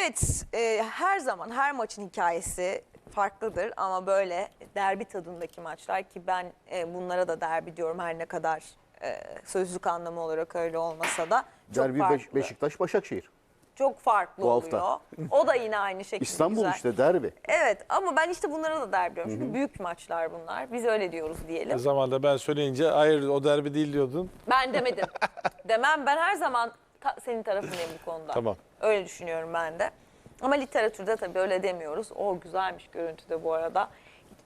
Evet, e, her zaman her maçın hikayesi farklıdır ama böyle derbi tadındaki maçlar ki ben e, bunlara da derbi diyorum her ne kadar e, sözlük anlamı olarak öyle olmasa da çok Derbi farklı. Beş- Beşiktaş Başakşehir. Çok farklı Bu hafta. oluyor. O da yine aynı şekilde İstanbul güzel. işte derbi. Evet ama ben işte bunlara da derbi diyorum. Çünkü büyük maçlar bunlar. Biz öyle diyoruz O diyelim. zaman da ben söyleyince hayır o derbi değil diyordun. Ben demedim. Demem ben her zaman ta- senin tarafındayım bu konuda. Tamam. Öyle düşünüyorum ben de. Ama literatürde tabii öyle demiyoruz. O güzelmiş görüntüde bu arada.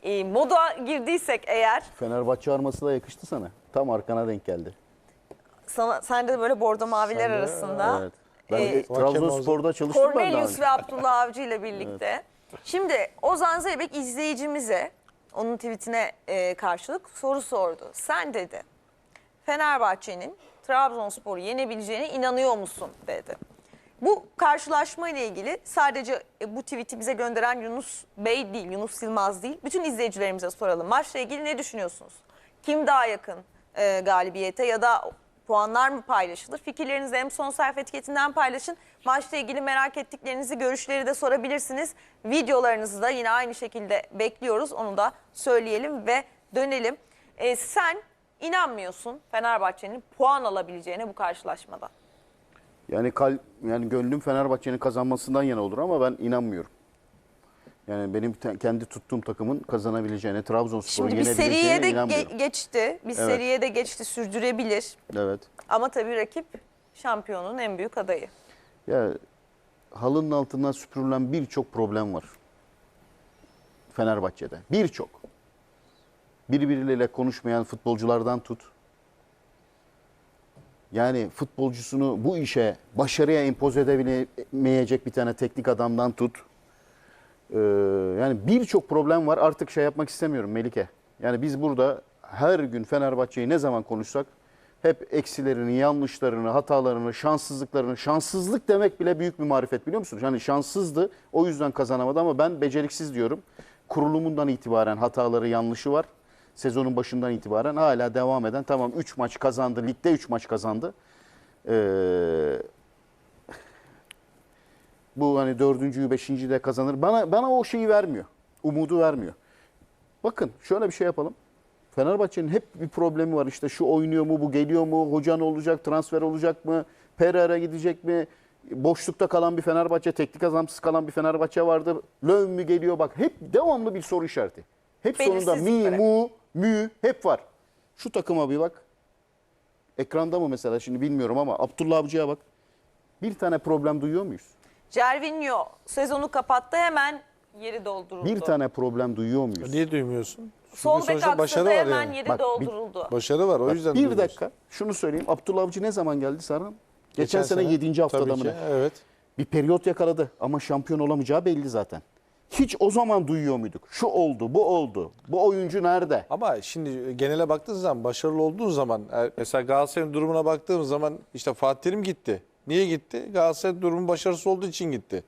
E, moda girdiysek eğer Fenerbahçe arması da yakıştı sana. Tam arkana denk geldi. sana sen de böyle bordo maviler Sen de, arasında Evet. Ben e, Trabzonspor'da çalıştım ben daha Cornelius önce. ve Abdullah Avcı ile birlikte. Şimdi Ozan Zeybek izleyicimize onun tweetine e, karşılık soru sordu. Sen dedi Fenerbahçe'nin Trabzonspor'u yenebileceğine inanıyor musun dedi. Bu karşılaşma ile ilgili sadece e, bu tweet'i bize gönderen Yunus Bey değil, Yunus Yılmaz değil. Bütün izleyicilerimize soralım. Maçla ilgili ne düşünüyorsunuz? Kim daha yakın e, galibiyete ya da puanlar mı paylaşılır? Fikirlerinizi hem son sayfa etiketinden paylaşın. Maçla ilgili merak ettiklerinizi, görüşleri de sorabilirsiniz. Videolarınızı da yine aynı şekilde bekliyoruz. Onu da söyleyelim ve dönelim. E, sen inanmıyorsun Fenerbahçe'nin puan alabileceğine bu karşılaşmada. Yani kal yani gönlüm Fenerbahçe'nin kazanmasından yana olur ama ben inanmıyorum. Yani benim kendi tuttuğum takımın kazanabileceğine, Trabzonspor'un Şimdi bir seriye de ge- geçti. Bir seriye de geçti, sürdürebilir. evet. Ama tabii rakip şampiyonun en büyük adayı. Ya halının altından süpürülen birçok problem var. Fenerbahçe'de. Birçok. Birbirleriyle konuşmayan futbolculardan tut. Yani futbolcusunu bu işe başarıya empoze edebilemeyecek bir tane teknik adamdan tut. Ee, yani birçok problem var. Artık şey yapmak istemiyorum Melike. Yani biz burada her gün Fenerbahçe'yi ne zaman konuşsak hep eksilerini, yanlışlarını, hatalarını, şanssızlıklarını, şanssızlık demek bile büyük bir marifet biliyor musunuz? Yani şanssızdı o yüzden kazanamadı ama ben beceriksiz diyorum. Kurulumundan itibaren hataları, yanlışı var. Sezonun başından itibaren hala devam eden tamam 3 maç kazandı, ligde 3 maç kazandı. Ee, bu hani dördüncüyü, beşinciyi de kazanır. Bana bana o şeyi vermiyor. Umudu vermiyor. Bakın şöyle bir şey yapalım. Fenerbahçe'nin hep bir problemi var. İşte şu oynuyor mu, bu geliyor mu, hoca ne olacak, transfer olacak mı, Pereira gidecek mi? Boşlukta kalan bir Fenerbahçe, teknik adamsız kalan bir Fenerbahçe vardı. Löw mü geliyor? Bak hep devamlı bir soru işareti. Hep sonunda mi, mu, mü hep var. Şu takıma bir bak. Ekranda mı mesela şimdi bilmiyorum ama Abdullah Avcı'ya bak. Bir tane problem duyuyor muyuz? Cervinho sezonu kapattı hemen yeri dolduruldu. Bir tane problem duyuyor muyuz? Niye duymuyorsun? Çünkü Sol bek aksadı hemen yani. yeri Bak, bir- dolduruldu. Başarı var o Bak, yüzden bir duymuyorsun. dakika şunu söyleyeyim. Abdullah Avcı ne zaman geldi Serhan? Geçen, sene, 7. haftada tabii mı ki, ne? Evet. Bir periyot yakaladı ama şampiyon olamayacağı belli zaten. Hiç o zaman duyuyor muyduk? Şu oldu, bu oldu. Bu oyuncu nerede? Ama şimdi genele baktığın zaman başarılı olduğun zaman e, mesela Galatasaray'ın durumuna baktığımız zaman işte Fatih Terim gitti. Niye gitti? Galatasaray durumu başarısız olduğu için gitti.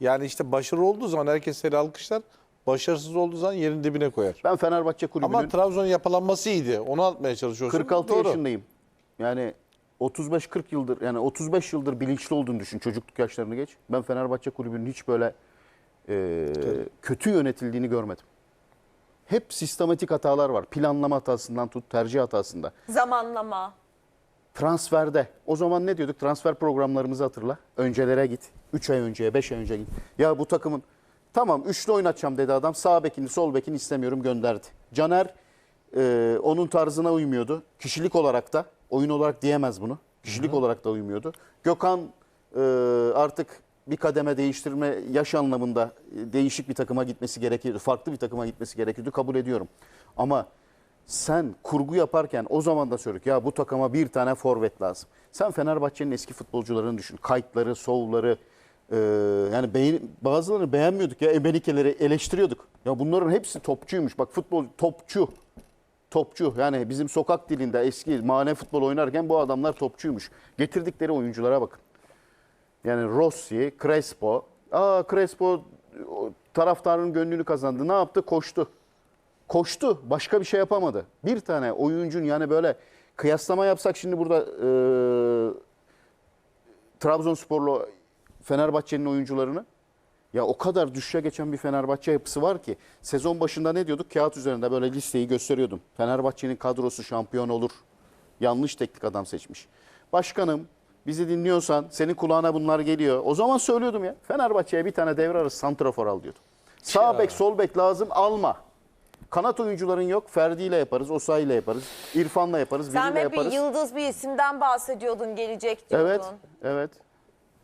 Yani işte başarılı olduğu zaman herkes seni alkışlar. Başarısız olduğu zaman yerin dibine koyar. Ben Fenerbahçe kulübünün Ama Trabzon'un yapılanması iyiydi. Onu atmaya çalışıyorsun. 46 Doğru. yaşındayım. Yani 35-40 yıldır yani 35 yıldır bilinçli olduğunu düşün çocukluk yaşlarını geç. Ben Fenerbahçe kulübünün hiç böyle e, kötü yönetildiğini görmedim. Hep sistematik hatalar var. Planlama hatasından tut, tercih hatasında. Zamanlama. Transferde. O zaman ne diyorduk? Transfer programlarımızı hatırla. Öncelere git. 3 ay önceye, 5 ay önce git. Ya bu takımın tamam üçlü oynatacağım dedi adam. Sağ bekini, sol bekini istemiyorum gönderdi. Caner e, onun tarzına uymuyordu. Kişilik olarak da, oyun olarak diyemez bunu. Kişilik olarak da uymuyordu. Gökhan e, artık bir kademe değiştirme yaş anlamında e, değişik bir takıma gitmesi gerekiyordu. Farklı bir takıma gitmesi gerekiyordu. Kabul ediyorum. Ama sen kurgu yaparken o zaman da söyledik ya bu takıma bir tane forvet lazım. Sen Fenerbahçe'nin eski futbolcularını düşün. Kayıtları, Sovları e, yani beğen, bazılarını beğenmiyorduk ya Emenikeleri eleştiriyorduk. Ya bunların hepsi topçuymuş. Bak futbol topçu. Topçu yani bizim sokak dilinde eski mahalle futbol oynarken bu adamlar topçuymuş. Getirdikleri oyunculara bakın. Yani Rossi, Crespo. Aa Crespo taraftarın gönlünü kazandı. Ne yaptı? Koştu. Koştu. Başka bir şey yapamadı. Bir tane oyuncun yani böyle kıyaslama yapsak şimdi burada e, Trabzonspor'la Fenerbahçe'nin oyuncularını. Ya o kadar düşüşe geçen bir Fenerbahçe yapısı var ki sezon başında ne diyorduk? Kağıt üzerinde böyle listeyi gösteriyordum. Fenerbahçe'nin kadrosu şampiyon olur. Yanlış teknik adam seçmiş. Başkanım bizi dinliyorsan senin kulağına bunlar geliyor. O zaman söylüyordum ya. Fenerbahçe'ye bir tane devre arası santrafor al diyordum. Sağ bek sol bek lazım alma. Kanat oyuncuların yok. Ferdi ile yaparız, Osayi ile yaparız, İrfan'la yaparız, Sen Vili'yle hep bir yaparız. yıldız bir isimden bahsediyordun gelecek diyordun. Evet, evet.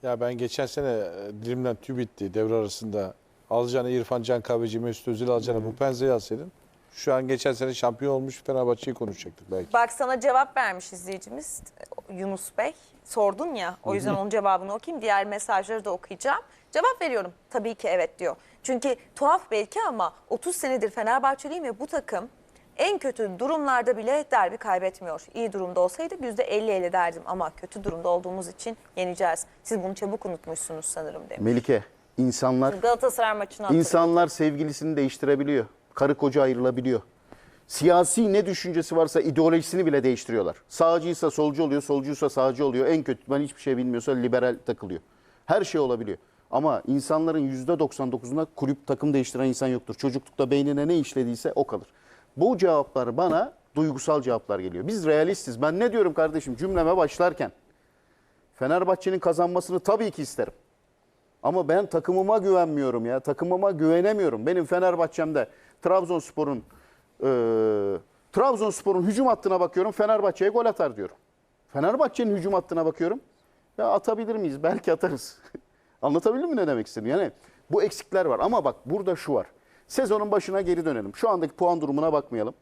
Ya ben geçen sene e, dilimden tüy bitti devre arasında. Alacağına İrfan Can Kahveci, Mesut Özil alacağına bu penzeyi alsaydın. Şu an geçen sene şampiyon olmuş Fenerbahçe'yi konuşacaktık belki. Bak sana cevap vermiş izleyicimiz Yunus Bey. Sordun ya o yüzden onun cevabını okuyayım. Diğer mesajları da okuyacağım. Cevap veriyorum. Tabii ki evet diyor. Çünkü tuhaf belki ama 30 senedir Fenerbahçeliyim ve bu takım en kötü durumlarda bile derbi kaybetmiyor. İyi durumda olsaydı %50-50 derdim ama kötü durumda olduğumuz için yeneceğiz. Siz bunu çabuk unutmuşsunuz sanırım demiş. Melike, insanlar Galatasaray maçını hatırladım. İnsanlar sevgilisini değiştirebiliyor. Karı koca ayrılabiliyor. Siyasi ne düşüncesi varsa ideolojisini bile değiştiriyorlar. Sağcıysa solcu oluyor, solcuysa sağcı oluyor. En kötü ben hiçbir şey bilmiyorsa liberal takılıyor. Her şey olabiliyor. Ama insanların %99'unda kulüp takım değiştiren insan yoktur. Çocuklukta beynine ne işlediyse o kalır. Bu cevaplar bana duygusal cevaplar geliyor. Biz realistiz. Ben ne diyorum kardeşim cümleme başlarken? Fenerbahçe'nin kazanmasını tabii ki isterim. Ama ben takımıma güvenmiyorum ya. Takımıma güvenemiyorum. Benim Fenerbahçe'mde Trabzonspor'un e, Trabzonspor'un hücum hattına bakıyorum. Fenerbahçe'ye gol atar diyorum. Fenerbahçe'nin hücum hattına bakıyorum. Ya atabilir miyiz? Belki atarız. Anlatabildim mi ne demek istedim? Yani bu eksikler var. Ama bak burada şu var. Sezonun başına geri dönelim. Şu andaki puan durumuna bakmayalım.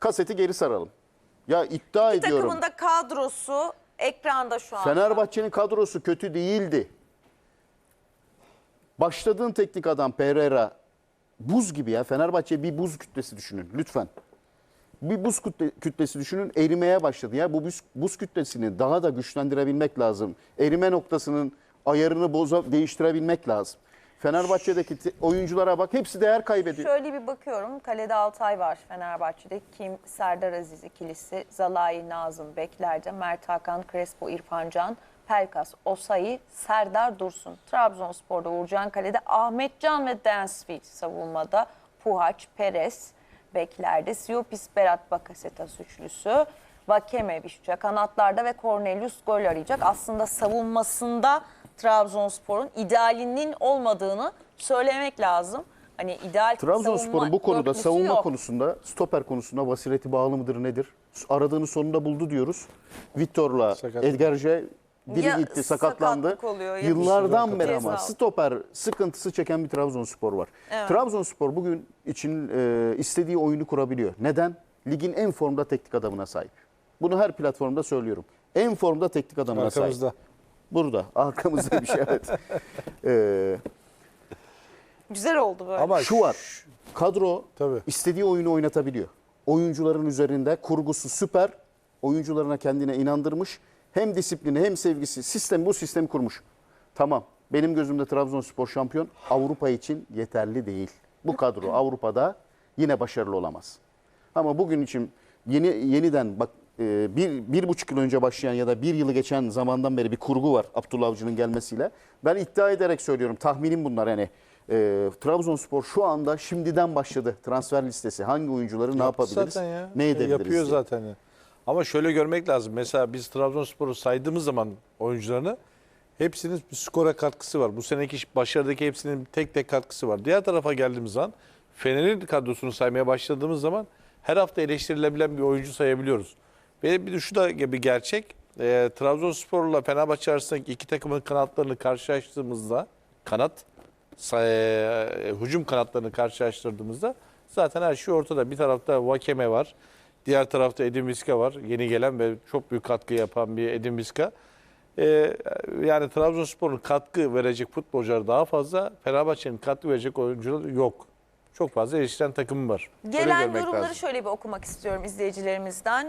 Kaseti geri saralım. Ya iddia İki ediyorum. takımın da kadrosu ekranda şu anda. Fenerbahçe'nin kadrosu kötü değildi. Başladığın teknik adam Pereira buz gibi ya. Fenerbahçe bir buz kütlesi düşünün lütfen. Bir buz kütle- kütlesi düşünün erimeye başladı ya. Bu buz, buz kütlesini daha da güçlendirebilmek lazım. Erime noktasının ayarını boza, değiştirebilmek lazım. Fenerbahçe'deki oyunculara bak hepsi değer kaybediyor. Şöyle bir bakıyorum. Kalede Altay var Fenerbahçe'de. Kim, Serdar Aziz ikilisi, Zalai, Nazım, Bekler'de, Mert Hakan, Crespo, İrfan Can, Pelkas, Osayi, Serdar Dursun. Trabzonspor'da Uğurcan Kale'de Ahmetcan ve Dansfield savunmada. Puhaç, Perez, Bekler'de. Siopis, Berat Bakasetas üçlüsü. Vakeme Vişça kanatlarda ve Cornelius gol arayacak. Aslında savunmasında Trabzonspor'un idealinin olmadığını söylemek lazım. Hani ideal Trabzonspor'un bu konuda savunma yok. konusunda, stoper konusunda vasireti bağlı mıdır nedir? Aradığını sonunda buldu diyoruz. Victor'la Sakat. Edgarce biri Ya gitti, sakatlandı. sakatlık oluyor ya bir Yıllardan şey beri ceza. ama stoper sıkıntısı çeken bir Trabzonspor var. Trabzonspor bugün için e, istediği oyunu kurabiliyor. Neden? Ligin en formda teknik adamına sahip. Bunu her platformda söylüyorum. En formda teknik adamına sahip. Arkamızda. Burada. Arkamızda bir şey evet. Ee, Güzel oldu böyle. Ama şu var. Kadro Tabii. istediği oyunu oynatabiliyor. Oyuncuların üzerinde kurgusu süper. Oyuncularına kendine inandırmış. Hem disiplini hem sevgisi sistem bu sistemi kurmuş. Tamam. Benim gözümde Trabzonspor şampiyon Avrupa için yeterli değil. Bu kadro Avrupa'da yine başarılı olamaz. Ama bugün için yeni yeniden bak e, bir, bir buçuk yıl önce başlayan ya da bir yılı geçen zamandan beri bir kurgu var Abdullah Avcı'nın gelmesiyle. Ben iddia ederek söylüyorum tahminim bunlar yani. E, Trabzonspor şu anda şimdiden başladı transfer listesi. Hangi oyuncuları ne Yaptı yapabiliriz, zaten ya. ne Şey edebiliriz Yapıyor diye. zaten. ya. Ama şöyle görmek lazım. Mesela biz Trabzonspor'u saydığımız zaman oyuncularını hepsinin bir skora katkısı var. Bu seneki başarıdaki hepsinin tek tek katkısı var. Diğer tarafa geldiğimiz zaman Fener'in kadrosunu saymaya başladığımız zaman her hafta eleştirilebilen bir oyuncu sayabiliyoruz. Ve bir de şu da bir gerçek. E, Trabzonspor'la Fenerbahçe arasındaki iki takımın kanatlarını karşılaştırdığımızda kanat e, hücum kanatlarını karşılaştırdığımızda zaten her şey ortada. Bir tarafta Vakeme var. Diğer tarafta Edin Viska var. Yeni gelen ve çok büyük katkı yapan bir Edin Viska. Ee, yani Trabzonspor'un katkı verecek futbolcular daha fazla. Fenerbahçe'nin katkı verecek oyuncular yok. Çok fazla eleştiren takımı var. Gelen yorumları lazım. şöyle bir okumak istiyorum izleyicilerimizden.